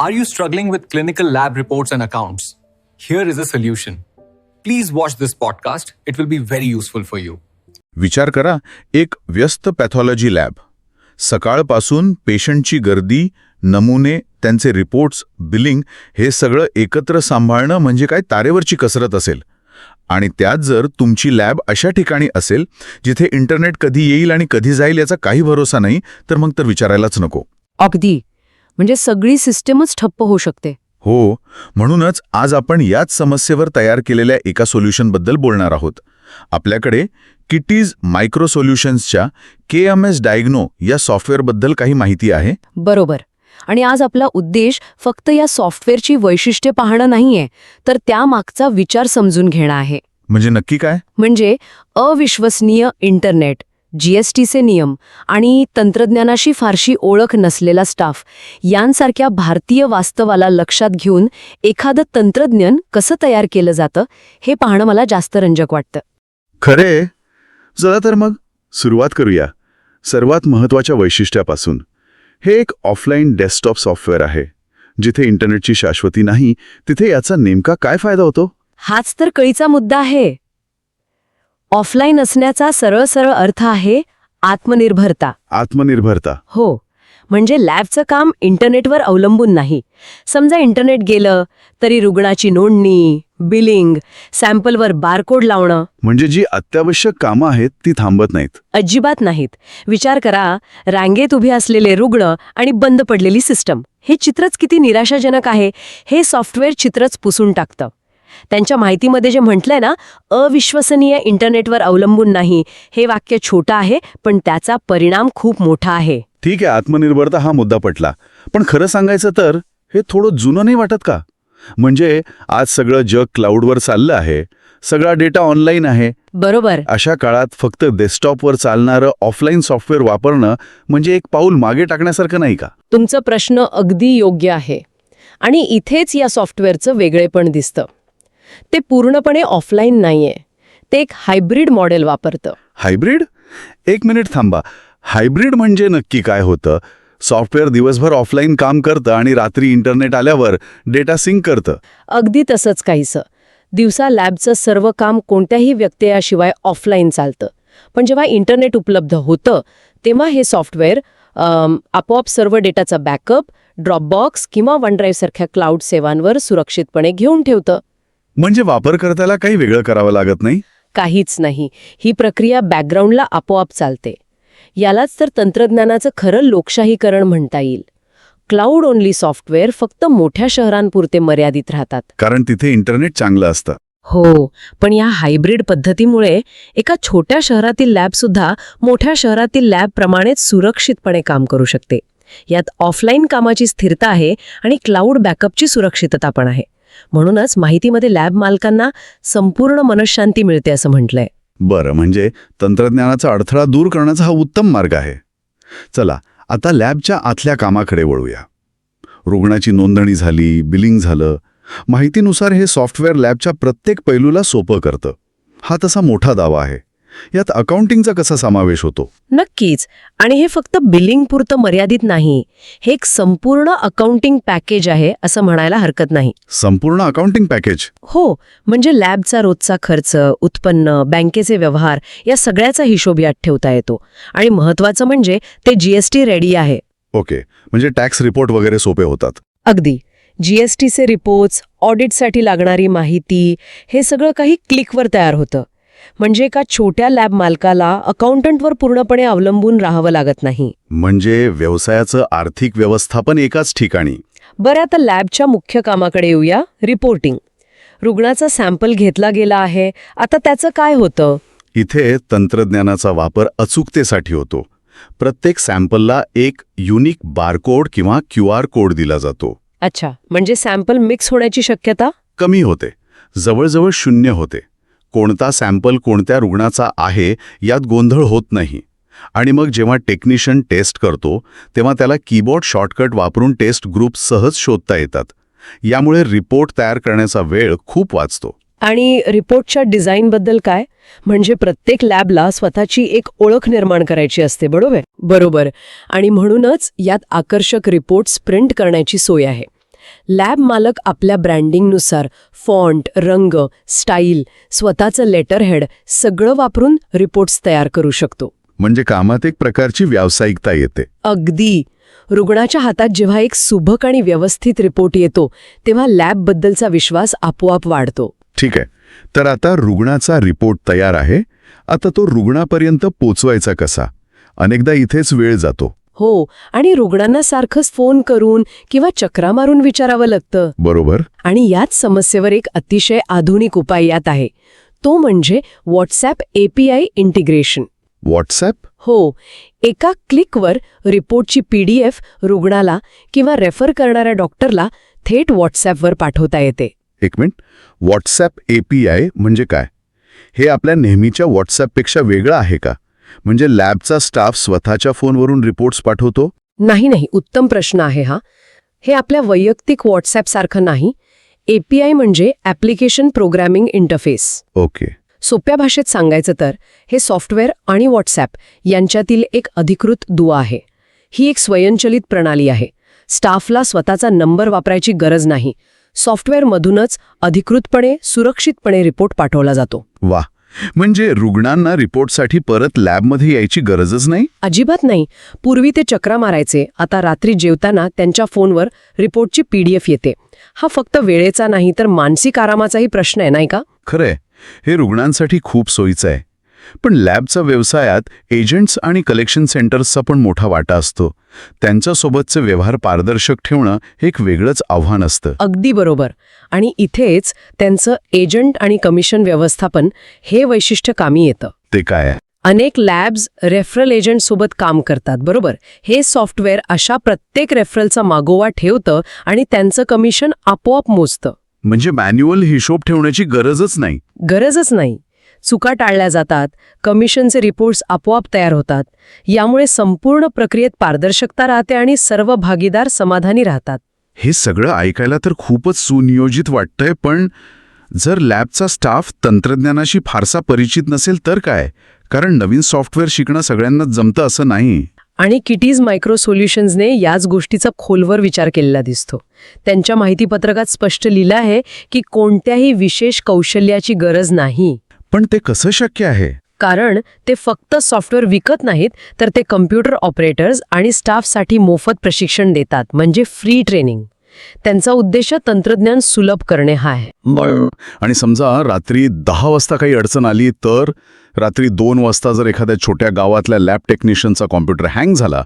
Are you struggling with clinical lab reports and accounts? Here is a solution. Please watch this podcast, it will be very useful for you. विचार करा एक व्यस्त pathology lab सकाळपासून पेशंटची गर्दी नमुने त्यांचे रिपोर्ट्स बिलिंग हे सगळं एकत्र सांभाळणं म्हणजे काय तारेवरची कसरत असेल आणि त्यात जर तुमची लॅब अशा ठिकाणी असेल जिथे इंटरनेट कधी येईल आणि कधी जाईल याचा काही भरोसा नाही तर मग तर विचारायलाच नको अगदी म्हणजे सगळी सिस्टमच ठप्प होऊ शकते. हो म्हणूनच आज आपण याच समस्येवर तयार केलेल्या एका सोल्युशनबद्दल बोलणार आहोत. आपल्याकडे किटीज मायक्रो सोल्युशन्सच्या के एम एस डायग्नो या सॉफ्टवेअरबद्दल काही माहिती आहे? बरोबर. आणि आज आपला उद्देश फक्त या सॉफ्टवेअरची वैशिष्ट्ये पाहणं नाहीये तर त्यामागचा विचार समजून घेणं आहे. म्हणजे नक्की काय? म्हणजे अविश्वसनीय इंटरनेट. जीएसटीचे नियम आणि तंत्रज्ञानाशी फारशी ओळख नसलेला स्टाफ यांसारख्या भारतीय वास्तवाला लक्षात घेऊन एखादं तंत्रज्ञान कसं तयार केलं जातं हे पाहणं मला जास्त रंजक वाटतं. खरे? चला तर मग सुरुवात करूया. सर्वात महत्त्वाच्या वैशिष्ट्यापासून. हे एक ऑफलाईन डेस्कटॉप सॉफ्टवेअर आहे. जिथे इंटरनेटची शाश्वती नाही तिथे याचा नेमका काय फायदा होतो? हाच तर कळीचा मुद्दा आहे. ऑफलाईन असण्याचा सरळ सरळ अर्थ आहे आत्मनिर्भरता. आत्मनिर्भरता. हो. म्हणजे लॅबचं काम इंटरनेटवर अवलंबून नाही. समजा इंटरनेट गेलं तरी रुग्णाची नोंदणी बिलिंग सॅम्पलवर बारकोड लावणं. म्हणजे जी अत्यावश्यक कामं आहेत ती थांबत नाहीत. अजिबात नाहीत. विचार करा रांगेत उभे असलेले रुग्ण आणि बंद पडलेली सिस्टम हे चित्रच किती निराशाजनक आहे. हे सॉफ्टवेअर चित्रच पुसून टाकतं. त्यांच्या माहितीमध्ये जे म्हटलंय ना अविश्वसनीय इंटरनेटवर अवलंबून नाही. हे वाक्य छोटं आहे पण त्याचा परिणाम खूप मोठा आहे. ठीक आहे आत्मनिर्भरता हा मुद्दा पटला. पण खरं सांगायचं तर हे थोडं जुनं नाही वाटत का? म्हणजे आज सगळं जग क्लाउडवर चाललं आहे सगळा डेटा ऑनलाईन आहे. बरोबर. अशा काळात फक्त डेस्कटॉपवर चालणारं ऑफलाईन सॉफ्टवेअर वापरणं म्हणजे एक पाऊल मागे टाकण्यासारखं नाही का? तुमचा प्रश्न अगदी योग्य आहे. आणि इथेच या सॉफ्टवेअरचं वेगळेपण दिसतं. ते पूर्णपणे ऑफलाईन नाहीये. ते एक हायब्रिड मॉडेल वापरतं. हायब्रिड? एक मिनिट थांबा. हायब्रिड म्हणजे नक्की काय होतं? सॉफ्टवेअर दिवसभर ऑफलाईन काम करतं आणि रात्री इंटरनेट आल्यावर डेटा सिंक करतं. अगदी तसंच काहीसं. दिवसा लॅबचं सर्व काम कोणत्याही व्यत्ययाशिवाय ऑफलाईन चालतं. पण जेव्हा इंटरनेट उपलब्ध होतं तेव्हा हे सॉफ्टवेअर आपोआप सर्व डेटाचा बॅकअप ड्रॉपबॉक्स किंवा वन सारख्या क्लाउड सेवांवर सुरक्षितपणे घेऊन ठेवतं. म्हणजे वापरकर्त्याला काही वेगळं करावं लागत नाही? काहीच नाही. ही प्रक्रिया बॅकग्राऊंडला आपोआप चालते. यालाच तर तंत्रज्ञानाचं खरं लोकशाहीकरण म्हणता येईल. क्लाउड ओनली सॉफ्टवेअर फक्त मोठ्या शहरांपुरते मर्यादित राहतात. कारण तिथे इंटरनेट चांगलं असतं. हो पण या हायब्रिड पद्धतीमुळे एका छोट्या शहरातील लॅबसुद्धा मोठ्या शहरातील लॅबप्रमाणेच सुरक्षितपणे काम करू शकते. यात ऑफलाईन कामाची स्थिरता आहे आणि क्लाउड बॅकअपची सुरक्षितता पण आहे. म्हणूनच माहितीमध्ये लॅब मालकांना संपूर्ण मनशांती मिळते असं म्हटलंय. बरं म्हणजे तंत्रज्ञानाचा अडथळा दूर करण्याचा हा उत्तम मार्ग आहे. चला आता लॅबच्या आतल्या कामाकडे वळूया. रुग्णाची नोंदणी झाली बिलिंग झालं. माहितीनुसार हे सॉफ्टवेअर लॅबच्या प्रत्येक पैलूला सोपं करतं. हा तसा मोठा दावा आहे. यात अकाउंटिंगचा कसा समावेश होतो? नक्कीच. आणि हे फक्त बिलिंग पुरतं मर्यादित नाही. हे एक संपूर्ण अकाउंटिंग पॅकेज आहे असं म्हणायला हरकत नाही. संपूर्ण अकाउंटिंग पॅकेज हो. म्हणजे लॅबचा रोजचा खर्च उत्पन्न बँकेचे व्यवहार या सगळ्याचा हिशोब यात ठेवता येतो. आणि महत्वाचं म्हणजे ते जीएसटी रेडी आहे. ओके. म्हणजे टॅक्स रिपोर्ट वगैरे सोपे होतात. अगदी. जीएसटीचे रिपोर्ट्स ऑडिटसाठी लागणारी माहिती हे सगळं काही क्लिकवर तयार होतं. म्हणजे एका छोट्या लॅब मालकाला अकाउंटंटवर पूर्णपणे अवलंबून राहावं लागत नाही. म्हणजे व्यवसायाचं आर्थिक व्यवस्थापन एकाच ठिकाणी. बरं आता लॅबच्या मुख्य कामाकडे येऊया. रिपोर्टिंग. रुग्णाचा सॅम्पल घेतला गेला आहे. आता त्याचं काय होतं? इथे तंत्रज्ञानाचा वापर अचूकतेसाठी होतो. प्रत्येक सॅम्पलला एक युनिक बारकोड किंवा क्यू आर कोड दिला जातो. अच्छा म्हणजे सॅम्पल मिक्स होण्याची शक्यता? कमी होते. जवळजवळ शून्य होते. कोणता सॅम्पल कोणत्या रुग्णाचा आहे यात गोंधळ होत नाही. आणि मग जेव्हा टेक्निशियन टेस्ट करतो तेव्हा त्याला कीबोर्ड शॉर्टकट वापरून टेस्ट ग्रुप सहज शोधता येतात. यामुळे रिपोर्ट तयार करण्याचा वेळ खूप वाचतो. आणि रिपोर्टच्या डिझाईनबद्दल काय? म्हणजे प्रत्येक लॅबला स्वतःची एक ओळख निर्माण करायची असते बरोबर? बरोबर. आणि म्हणूनच यात आकर्षक रिपोर्ट्स प्रिंट करण्याची सोय आहे. लॅब मालक आपल्या ब्रँडिंगनुसार फॉन्ट रंग स्टाईल स्वतःचं लेटरहेड सगळं वापरून रिपोर्ट्स तयार करू शकतो. म्हणजे कामात एक प्रकारची व्यावसायिकता येते. अगदी. रुग्णाच्या हातात जेव्हा एक सुबक आणि व्यवस्थित रिपोर्ट येतो तेव्हा लॅबबद्दलचा विश्वास आपोआप वाढतो. ठीक आहे. तर आता रुग्णाचा रिपोर्ट तयार आहे. आता तो रुग्णापर्यंत पोचवायचा कसा? अनेकदा इथेच वेळ जातो. हो आणि रुग्णांना सारखंच फोन करून किंवा चक्रा मारून विचारावं लागतं. बरोबर. आणि याच समस्येवर एक अतिशय आधुनिक उपाय यात आहे. तो म्हणजे व्हॉट्सॲप एपीआय इंटिग्रेशन व्हॉट्सॲप हो एका क्लिकवर रिपोर्टची पीडीएफ रुग्णाला किंवा रेफर करणाऱ्या डॉक्टरला थेट व्हॉट्सॲपवर पाठवता येते. एक मिनिट. व्हॉट्सॲप एपीआय म्हणजे काय? हे आपल्या नेहमीच्या व्हॉट्सॲपपेक्षा वेगळं आहे का? म्हणजे लॅबचा स्टाफ स्वतःच्या फोनवरून रिपोर्ट्स पाठवतो? नाही नाही. उत्तम प्रश्न आहे हा. हे आपल्या वैयक्तिक व्हॉट्सॲपसारखं नाही. एपीआय म्हणजे ॲप्लिकेशन प्रोग्रॅमिंग इंटरफेस. ओके. सोप्या भाषेत सांगायचं तर हे सॉफ्टवेअर आणि व्हॉट्सॲप यांच्यातील एक अधिकृत दुवा आहे. ही एक स्वयंचलित प्रणाली आहे. स्टाफला स्वतःचा नंबर वापरायची गरज नाही. सॉफ्टवेअरमधूनच अधिकृतपणे सुरक्षितपणे रिपोर्ट पाठवला जातो. वा म्हणजे रुग्णांना रिपोर्टसाठी परत लॅबमध्ये यायची गरजच नाही? अजिबात नाही. पूर्वी ते चक्रा मारायचे. आता रात्री जेवताना त्यांच्या फोनवर रिपोर्टची पीडीएफ येते. हा फक्त वेळेचा नाही तर मानसिक आरामाचाही प्रश्न आहे नाही का? खरंय. हे रुग्णांसाठी खूप सोयीचं आहे. पण लॅबचा व्यवसायात एजंट्स आणि कलेक्शन सेंटर्सचा पण मोठा वाटा असतो. त्यांच्यासोबतचे व्यवहार पारदर्शक ठेवणं हे एक वेगळंच आव्हान असतं. अगदी बरोबर. आणि इथेच त्यांचं एजंट आणि कमिशन व्यवस्थापन हे वैशिष्ट्य कामी येतं. ते काय अनेक लॅब्स रेफरल एजंट सोबत काम करतात बरोबर? हे सॉफ्टवेअर अशा प्रत्येक रेफरलचा मागोवा ठेवतं आणि त्यांचं कमिशन आपोआप मोजतं. म्हणजे मॅन्युअल हिशोब ठेवण्याची गरजच नाही. गरजच नाही. चुका टाळल्या जातात कमिशनचे रिपोर्ट्स आपोआप तयार होतात. यामुळे संपूर्ण प्रक्रियेत पारदर्शकता राहते आणि सर्व भागीदार समाधानी राहतात. हे सगळं ऐकायला तर खूपच सुनियोजित वाटतंय पण जर लॅबचा स्टाफ तंत्रज्ञानाशी फारसा परिचित नसेल तर काय? कारण नवीन सॉफ्टवेअर शिकणं सगळ्यांनाच जमतं असं नाही. आणि किटीज मायक्रो सोल्युशन्सने याच गोष्टीचा खोलवर विचार केलेला दिसतो. त्यांच्या माहितीपत्रकात स्पष्ट लिहिलं आहे की कोणत्याही विशेष कौशल्याची गरज नाही. पण ते कसं शक्य आहे? कारण ते फक्त सॉफ्टवेअर विकत नाहीत तर ते कम्प्युटर ऑपरेटर्स आणि स्टाफसाठी मोफत प्रशिक्षण देतात म्हणजे फ्री ट्रेनिंग. त्यांचा उद्देश तंत्रज्ञान सुलभ करणे हा आहे. आणि समजा रात्री दहा वाजता काही अडचण आली तर रात्री दोन वाजता जर एखाद्या छोट्या गावातल्या लॅब टेक्निशियनचा कॉम्प्युटर हँग झाला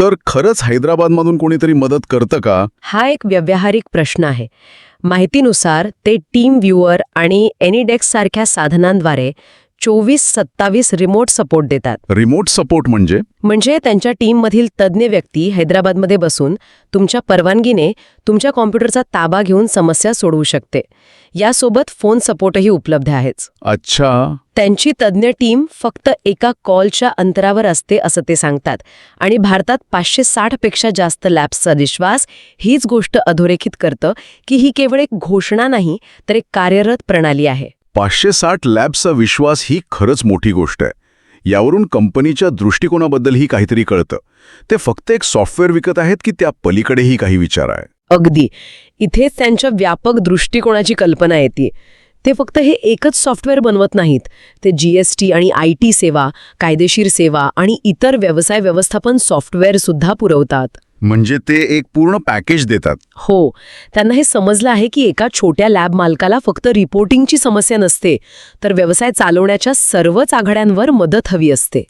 तर खरंच हैदराबादमधून कोणीतरी मदत करतं का? हा एक व्यावहारिक प्रश्न आहे. माहितीनुसार ते टीम व्ह्युअर आणि एनिडेक्स सारख्या साधनांद्वारे चोवीस सत्तावीस रिमोट सपोर्ट देतात. रिमोट सपोर्ट म्हणजे? म्हणजे त्यांच्या टीममधील तज्ज्ञ व्यक्ती हैदराबादमध्ये बसून तुमच्या परवानगीने तुमच्या कॉम्प्युटरचा ताबा घेऊन समस्या सोडवू शकते. यासोबत फोन सपोर्टही उपलब्ध आहेच अच्छा. त्यांची तज्ज्ञ टीम फक्त एका कॉलच्या अंतरावर असते असं ते सांगतात. आणि भारतात पाचशे साठपेक्षा जास्त लॅब्सचा विश्वास हीच गोष्ट अधोरेखित करतं की ही केवळ एक घोषणा नाही तर एक कार्यरत प्रणाली आहे. पाचशे साठ लॅब्सचा विश्वास ही खरंच मोठी गोष्ट आहे. यावरून कंपनीच्या दृष्टिकोनाबद्दलही काहीतरी कळतं. ते फक्त एक सॉफ्टवेअर विकत आहेत की त्या पलीकडेही काही विचार आहे? अगदी. इथेच त्यांच्या व्यापक दृष्टिकोनाची कल्पना येते. ते फक्त हे एकच सॉफ्टवेअर बनवत नाहीत. ते जीएसटी आणि आय टी सेवा कायदेशीर सेवा आणि इतर व्यवसाय व्यवस्थापन सॉफ्टवेअर सुद्धा पुरवतात. म्हणजे ते एक पूर्ण पॅकेज देतात. हो. त्यांना हे समजलं आहे की एका छोट्या लॅब मालकाला फक्त रिपोर्टिंगची समस्या नसते तर व्यवसाय चालवण्याच्या सर्वच आघाड्यांवर मदत हवी असते.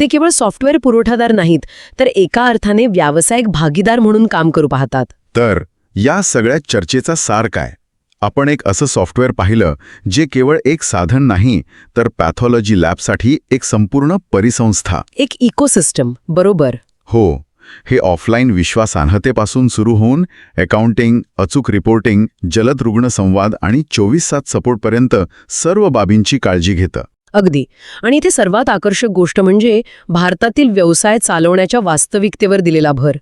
ते केवळ सॉफ्टवेअर पुरवठादार नाहीत तर एका अर्थाने व्यावसायिक भागीदार म्हणून काम करू पाहतात. तर या सगळ्या चर्चेचा सार काय? आपण एक असं सॉफ्टवेअर पाहिलं जे केवळ एक साधन नाही तर पॅथॉलॉजी लॅबसाठी एक संपूर्ण परिसंस्था. एक इकोसिस्टम बरोबर. हो. हे ऑफलाईन विश्वासार्हतेपासून सुरू होऊन अकाउंटिंग अचूक रिपोर्टिंग जलद रुग्ण संवाद आणि चोवीस सात सपोर्टपर्यंत सर्व बाबींची काळजी घेतं. अगदी. आणि इथे सर्वात आकर्षक गोष्ट म्हणजे भारतातील व्यवसाय चालवण्याच्या वास्तविकतेवर दिलेला भर.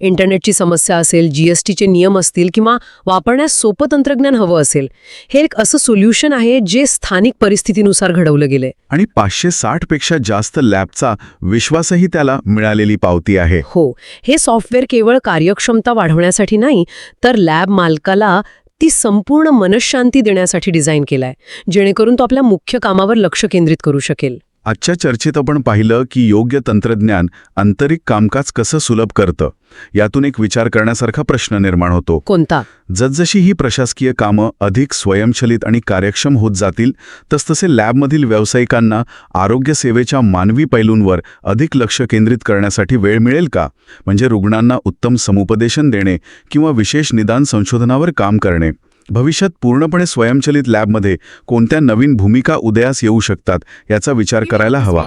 इंटरनेटची समस्या असेल जीएसटीचे नियम असतील किंवा वापरण्यास सोपं तंत्रज्ञान हवं असेल हे एक असं सोल्युशन आहे जे स्थानिक परिस्थितीनुसार घडवलं गेलंय. आणि पाचशे साठपेक्षा जास्त लॅबचा विश्वासही त्याला मिळालेली पावती आहे. हो हे सॉफ्टवेअर केवळ कार्यक्षमता वाढवण्यासाठी नाही तर लॅब मालकाला ती संपूर्ण मनशांती देण्यासाठी डिझाईन केलाय जेणेकरून तो आपल्या मुख्य कामावर लक्ष केंद्रित करू शकेल. आजच्या चर्चेत आपण पाहिलं की योग्य तंत्रज्ञान आंतरिक कामकाज कसं सुलभ करतं यातून एक विचार करण्यासारखा प्रश्न निर्माण होतो. कोणता? जसजशी ही प्रशासकीय कामं अधिक स्वयंचलित आणि कार्यक्षम होत जातील तसतसे लॅबमधील व्यावसायिकांना आरोग्य सेवेच्या मानवी पैलूंवर अधिक लक्ष केंद्रित करण्यासाठी वेळ मिळेल का? म्हणजे रुग्णांना उत्तम समुपदेशन देणे किंवा विशेष निदान संशोधनावर काम करणे. भविष्यात पूर्णपणे स्वयंचलित लॅबमध्ये कोणत्या नवीन भूमिका उदयास येऊ शकतात याचा विचार करायला हवा.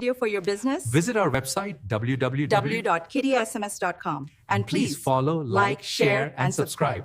Visit our and please follow like share and subscribe